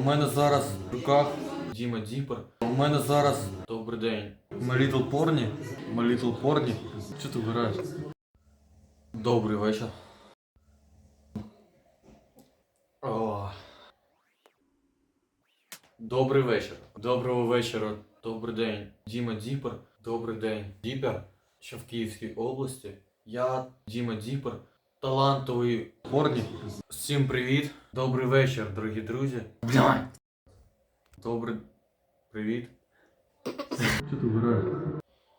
У мене зараз в руках Діма Діпер. У мене зараз добрий день. My Little Porny. My Little Porny. Що ти вибираєш? Добрий вечір. О. Добрий вечір. Доброго вечора. Добрий день. Діма Діпер. Добрий день. Діпер, що в Київській області. Я Діма Діпер, талантовий порні. Всім привіт. Добрий вечір, дорогі друзі. Блядь. Добрий привіт. Що ти вибираєш?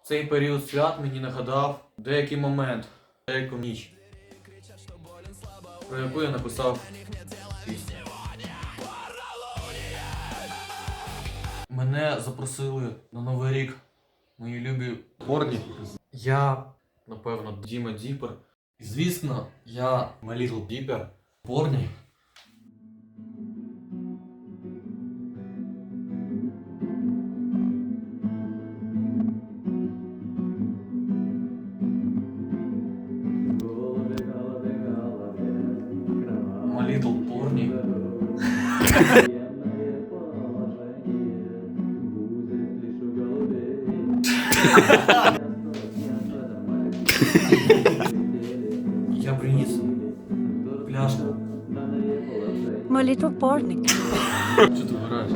Цей період свят мені нагадав деякий момент, деяку ніч, про яку я написав пісню. Мене запросили на Новий рік мої любі порні. Я, напевно, Діма Діпер. І звісно, я Little Dipper. Порні. Little Porny. My little pornik. Що ти вибираєш?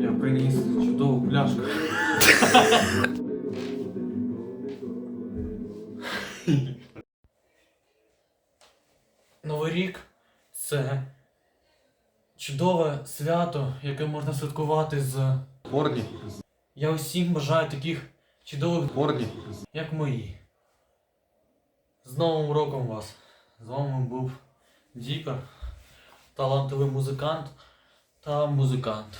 Я приніс чудову пляшку. Новий рік це чудове свято, яке можна святкувати з порні. Я усім бажаю таких чудових порні, як мої. З Новим роком вас! З вами був Діка, талантовий музикант та музикант.